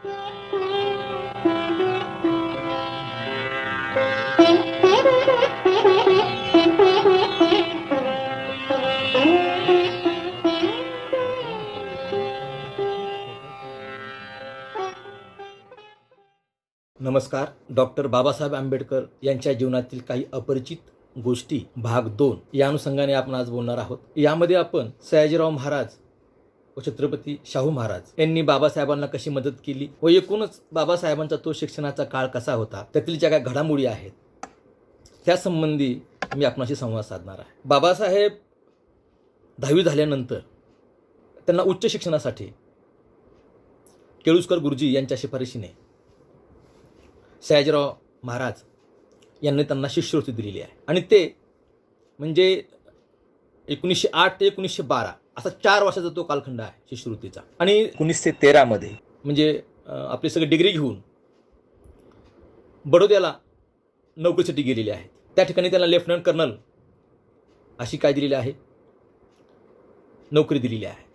नमस्कार डॉक्टर बाबासाहेब आंबेडकर यांच्या जीवनातील काही अपरिचित गोष्टी भाग दोन या अनुषंगाने आपण आज बोलणार आहोत. यामध्ये आपण सयाजीराव महाराज व छत्रपती शाहू महाराज. यांनी बाबासाहेबांना कशी मदत केली? व एकूणच बाबासाहेबांचा तो शिक्षणाचा काळ कसा होता? त्यातील ज्या काही घडामोडी आहेत त्या संबंधी मी आपणाशी संवाद साधणार आहे. बाबासाहेब दहावी झाल्यानंतर त्यांना उच्च शिक्षणासाठी केळुसकर गुरुजी यांच्या शिफारशीने सयाजीराव महाराज यांनी त्यांना शिष्यवृत्ती दिलेली आहे. आणि ते म्हणजे एकोणीसशे आठ ते एकोणीसशे बारा असा चार वर्षाचा तो कालखंड आहे शिष्यवृत्तीचा. आणि एकोणीसशे तेरामध्ये म्हणजे आपली सगळी डिग्री घेऊन बडोद्याला नोकरीसाठी गेलेले आहेत. त्या ठिकाणी त्यांना लेफ्टनंट कर्नल अशी काय दिलेली आहे? नोकरी दिलेली आहे.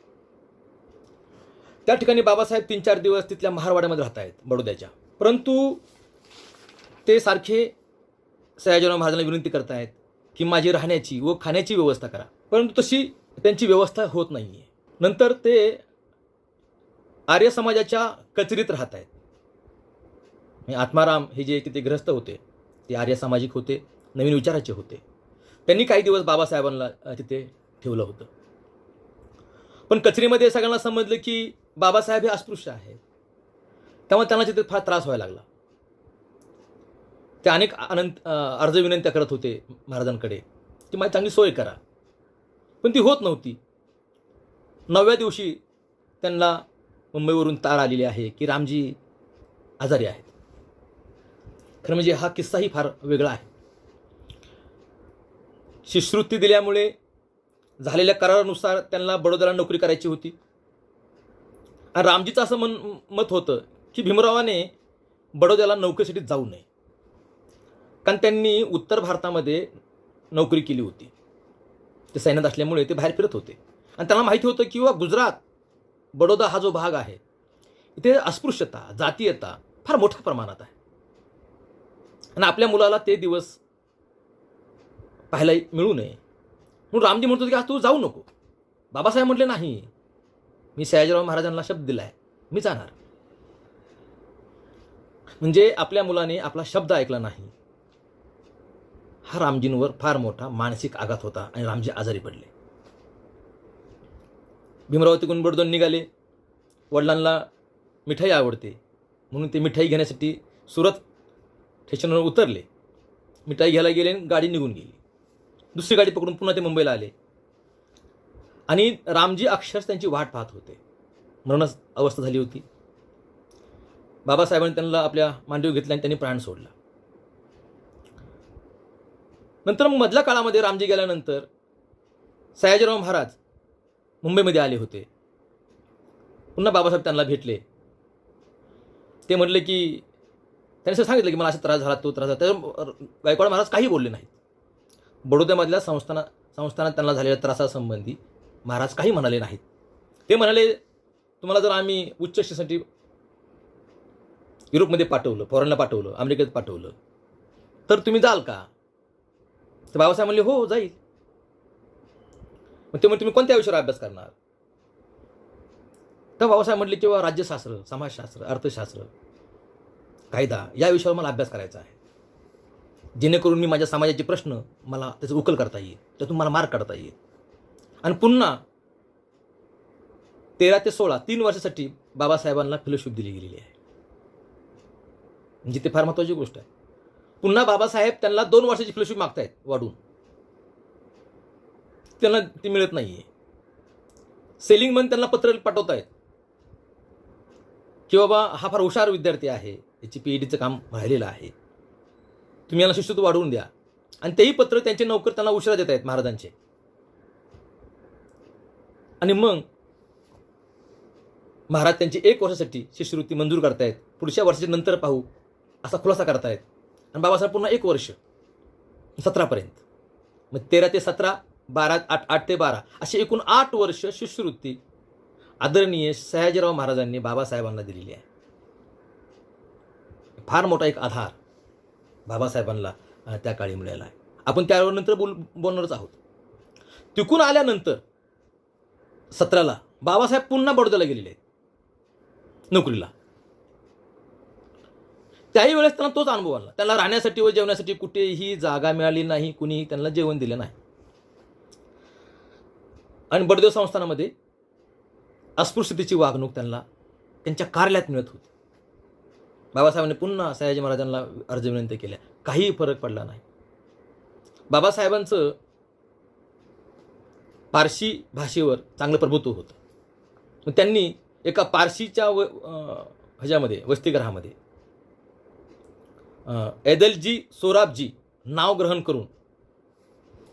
त्या ठिकाणी बाबासाहेब तीन चार दिवस तिथल्या महारवाड्यामध्ये राहत आहेत बडोद्याच्या. परंतु ते सारखे सयाजीराव महाराजांना विनंती करतायत की माझी राहण्याची व खाण्याची व्यवस्था करा. परंतु तशी त्यांची व्यवस्था होत नाही आहे नंतर ते आर्य समाजाच्या कचरीत राहत आहेत. आत्माराम हे जे तिथे ग्रस्त होते ते आर्य सामाजिक होते नवीन विचाराचे होते. त्यांनी काही दिवस बाबासाहेबांना तिथे ठेवलं होतं. पण कचरीमध्ये सगळ्यांना समजलं की बाबासाहेब हे अस्पृश्य आहेत. त्यामुळे त्यांना तिथे फार त्रास व्हायला लागला. ते अनेक अनंत अर्ज विनंत्या करत होते महाराजांकडे. की माझी चांगली सोय करा. पण ती होत नव्हती. नवव्या दिवशी त्यांना मुंबईवरून तार आलेली आहे की रामजी आजारी आहेत. खरं म्हणजे हा किस्साही फार वेगळा आहे. शिष्यवृत्ती दिल्यामुळे झालेल्या करारानुसार त्यांना बडोद्याला नोकरी करायची होती. आणि रामजीचं असं मन मत होतं की भीमरावाने बडोद्याला नोकरीसाठी जाऊ नये. कारण त्यांनी उत्तर भारतामध्ये नोकरी केली होती. ते सैन्यात असल्यामुळे ते बाहेर फिरत होते. आणि त्यांना माहिती होतं की गुजरात बडोदा हा जो भाग आहे इथे अस्पृश्यता जातीयता फार मोठ्या प्रमाणात आहे. आणि आपल्या मुलाला ते दिवस पाहायला मिळू नये. म्हणून रामजी म्हणतो की आज तू जाऊ नको. बाबासाहेब म्हटले नाही. मी सयाजीराव महाराजांना शब्द दिला आहे मी जाणार. म्हणजे आपल्या मुलाने आपला शब्द ऐकला नाही. हा रामजींवर फार मोठा मानसिक आघात होता आणि रामजी आजारी पडले. भीमरावती गुणबडदोन निघाले. वडिलांना मिठाई आवडते. म्हणून ते मिठाई घेण्यासाठी सुरत स्टेशनवर उतरले. मिठाई घ्यायला गेले आणि गाडी निघून गेली. दुसरी गाडी पकडून पुन्हा ते मुंबईला आले. आणि रामजी अक्षरश त्यांची वाट पाहत होते. मरणच अवस्था झाली होती. बाबासाहेबांनी त्यांना आपल्या मांडीवर घेतला आणि त्यांनी प्राण सोडला. नंतर मग मधल्या काळामध्ये रामजी गेल्यानंतर सयाजीराव महाराज मुंबईमध्ये आले होते. पुन्हा बाबासाहेब त्यांना भेटले. ते म्हटले की त्यांनी असं सांगितलं की मला असा त्रास झाला तो त्रास झाला. तर गायकवाड महाराज काही बोलले नाहीत. बडोद्यामधल्या संस्थाना संस्थानात त्यांना झालेल्या त्रासासंबंधी महाराज काही म्हणाले नाहीत. ते म्हणाले तुम्हाला जर आम्ही उच्च शिक्षणासाठी युरोपमध्ये पाठवलं फॉरेनला पाठवलं अमेरिकेत पाठवलं तर तुम्ही जाल का? तर बाबासाहेब म्हणले हो, हो जाईल. मग ते म्हणजे तुम्ही कोणत्या विषयावर अभ्यास करणार? तर बाबासाहेब म्हटले किंवा राज्यशास्त्र समाजशास्त्र अर्थशास्त्र कायदा या विषयावर मला अभ्यास करायचा आहे. जेणेकरून मी माझ्या समाजाचे प्रश्न मला त्याचं उकल करता येईल त्यातून मला मार्क काढता येईल. आणि पुन्हा तेरा ते सोळा तीन वर्षासाठी बाबासाहेबांना फेलोशिप दिली गेलेली आहे. म्हणजे ते फार महत्त्वाची गोष्ट आहे. पुन्हा बाबासाहेब त्यांना दोन वर्षाची फेलोशिप मागतायत वाढून. त्यांना ती मिळत नाही आहे सेलिंगमन त्यांना पत्र पाठवतायत. की बाबा हा फार हुशार विद्यार्थी आहे. याची पी एच डीचं काम राहिलेलं आहे. तुम्ही याला शिष्यत्व वाढवून द्या. आणि तेही पत्र त्यांचे नोकर त्यांना उशिरा देत आहेत महाराजांचे. आणि मग महाराज त्यांची एक वर्षासाठी शिष्यवृत्ती मंजूर करतायत. पुढच्या वर्षाच्या नंतर पाहू असा खुलासा करतायत. आणि बाबासाहेब पुन्हा एक वर्ष. सतरापर्यंत. मग तेरा ते सतरा बारा आठ आठ ते बारा. अशी एकूण आठ वर्ष शिष्यवृत्ती आदरणीय सयाजीराव महाराजांनी बाबासाहेबांना दिलेली आहे. फार मोठा एक आधार बाबासाहेबांना त्या काळी मिळाला आहे. आपण त्यावर नंतर बोल बोलणारच आहोत. तिकून आल्यानंतर सतराला बाबासाहेब पुन्हा बडोद्याला गेलेले आहेत. नोकरीला. त्याही वेळेस त्यांना तोच अनुभव आला. त्यांना राहण्यासाठी व जेवण्यासाठी कुठेही जागा मिळाली नाही कुणीही त्यांना जेवण दिलं नाही. आणि बडदेव संस्थानामध्ये अस्पृश्यतेची वागणूक त्यांना त्यांच्या कार्यालयात मिळत होती. बाबासाहेबांनी पुन्हा सयाजी महाराजांना अर्ज विनंती केल्या. काहीही फरक पडला नाही. बाबासाहेबांचं पारशी भाषेवर चांगलं प्रभुत्व होतं. मग त्यांनी एका पारशीच्या व ह्याच्यामध्ये वसतिगृहामध्ये ऐदलजी सोराबजी नाव ग्रहण करून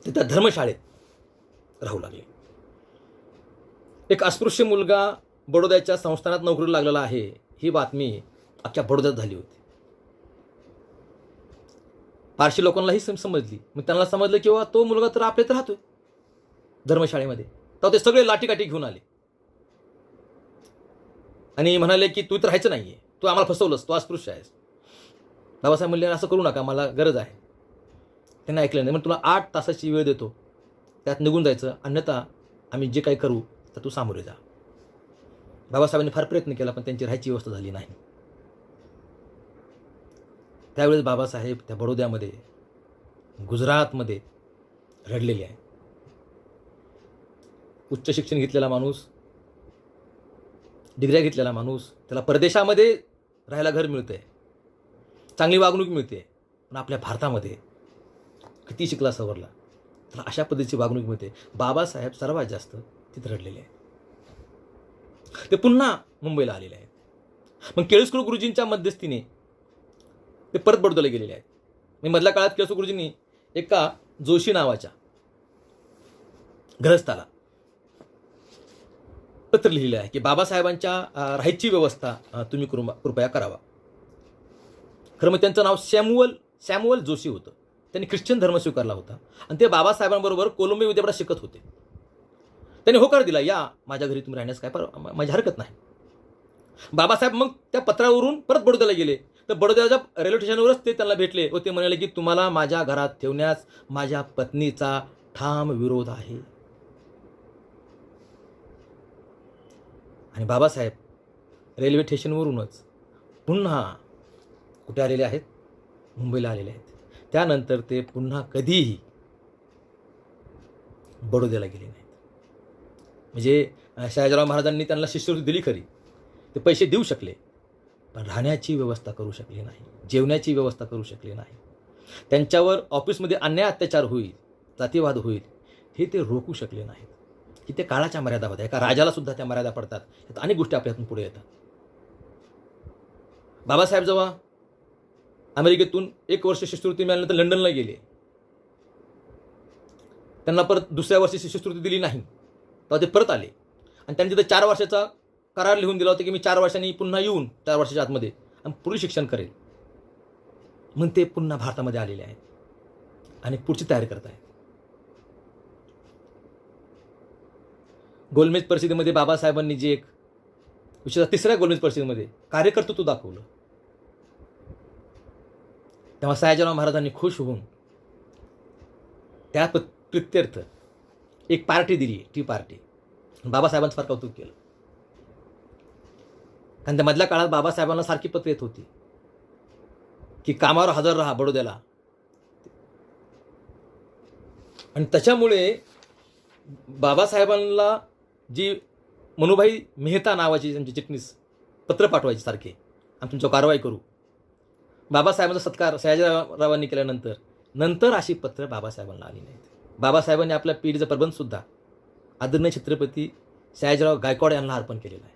ते त्या धर्मशाळेत राहू लागले. एक अस्पृश्य मुलगा बडोद्याच्या संस्थानात नोकरीला लागलेला आहे. ही बातमी अख्ख्या बडोद्यात झाली होती. पारशी लोकांनाही सम समजली. मग त्यांना समजलं की तो मुलगा तर आपल्यात राहतोय. धर्मशाळेमध्ये. तर ते सगळे लाठीकाठी घेऊन आले. आणि म्हणाले की तू तर राहायचं नाहीये. तू आम्हाला फसवलंस. तू अस्पृश्य आहेस. बाबासाहेब म्हणले असं करू नका मला गरज आहे. त्यांना ऐकलं नाही मग तुला आठ तासाची वेळ देतो. त्यात निघून जायचं अन्यथा आम्ही जे काही करू तर तू सामोरे जा. बाबासाहेबांनी फार प्रयत्न केला पण त्यांची राहायची व्यवस्था झाली नाही. त्यावेळेस बाबासाहेब त्या बडोद्यामध्ये गुजरातमध्ये रडलेले आहे उच्च शिक्षण घेतलेला माणूस डिग्र्या घेतलेला माणूस त्याला परदेशामध्ये राहायला घर मिळतं आहे चांगली वागणूक मिळते पण आपल्या भारतामध्ये किती शिकला सवरला तर अशा पद्धतीची वागणूक मिळते. बाबासाहेब सर्वात जास्त तिथे रडलेले आहे ते पुन्हा मुंबईला आलेले आहेत. मग केळुसकर गुरुजींच्या मध्यस्थीने ते परत बडोद्याला गेलेले आहेत. मी मधल्या काळात केळुसकर गुरुजींनी एका जोशी नावाच्या ग्रहस्थाला पत्र लिहिलं आहे की बाबासाहेबांच्या राहायची व्यवस्था तुम्ही कृपया करावा. खरं मग त्यांचं नाव सॅम्युअल सॅम्युअल जोशी होतं. त्यांनी ख्रिश्चन धर्म स्वीकारला होता. आणि ते बाबासाहेबांबरोबर कोलंबिया विद्यापीठात शिकत होते. त्यांनी होकार दिला या माझ्या घरी तुम्ही राहण्यास काय पर माझी हरकत नाही. बाबासाहेब मग त्या पत्रावरून परत बडोद्याला गेले. तर बडोद्याच्या रेल्वे स्टेशनवरच ते त्यांना भेटले व ते म्हणाले की तुम्हाला माझ्या घरात ठेवण्यास माझ्या पत्नीचा ठाम विरोध आहे. आणि बाबासाहेब रेल्वे स्टेशनवरूनच पुन्हा कुठे आलेले आहेत? मुंबईला आलेले आहेत. त्यानंतर ते पुन्हा कधीही बडोद्याला गेले नाहीत. म्हणजे अं, शहाजीराव महाराजांनी त्यांना शिष्यवृत्ती दिली खरी. ते पैसे देऊ शकले पण राहण्याची व्यवस्था करू शकले नाही जेवण्याची व्यवस्था करू शकले नाही. त्यांच्यावर ऑफिसमध्ये अन्याय अत्याचार होईल जातीवाद होईल हे ते रोखू शकले नाहीत. की ते काळाच्या मर्यादा होत्या एका राजाला सुद्धा त्या मर्यादा पडतात. यात अनेक गोष्टी आपल्यातून पुढे येतात. बाबासाहेब जेव्हा अमेरिकेतून एक वर्ष शिष्यवृत्ती मिळाल्यानंतर लंडनला गेले. त्यांना परत दुसऱ्या वर्षी शिष्यवृत्ती दिली नाही. तेव्हा ते परत आले. आणि त्यांनी तिथे चार वर्षाचा करार लिहून दिला होता की मी चार वर्षांनी पुन्हा येऊन चार वर्षाच्या आतमध्ये आणि पुढील शिक्षण करेल. मग ते पुन्हा भारतामध्ये आलेले आहेत. आणि पुढची तयारी करत आहेत. गोलमेज परिषदेमध्ये बाबासाहेबांनी जे एक विशेषतः तिसऱ्या गोलमेज परिषदेमध्ये कार्यकर्तृत्व दाखवलं. तेव्हा सयाजीराव महाराजांनी खुश होऊन त्या प्रित्यर्थ एक पार्टी दिली ती पार्टी. बाबासाहेबांचं फार कौतुक केलं. कारण त्या मधल्या काळात बाबासाहेबांना सारखी पत्र येत होती की कामावर हजर राहा बडोद्याला. आणि त्याच्यामुळे बाबासाहेबांना जी मनुभाई मेहता नावाची त्यांची चिटणीस पत्र पाठवायची सारखे आम्ही तुमच्यावर कारवाई करू. बाबासाहेबांचा सत्कार सयाजीरावांनी केल्यानंतर नंतर अशी पत्र बाबासाहेबांना आली नाहीत. बाबासाहेबांनी आपल्या पिढीचं प्रबंधसुद्धा आदरणीय छत्रपती सयाजीराव गायकवाड यांना अर्पण केलेलं आहे.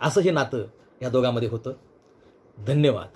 असं हे नातं या दोघांमध्ये होतं. धन्यवाद.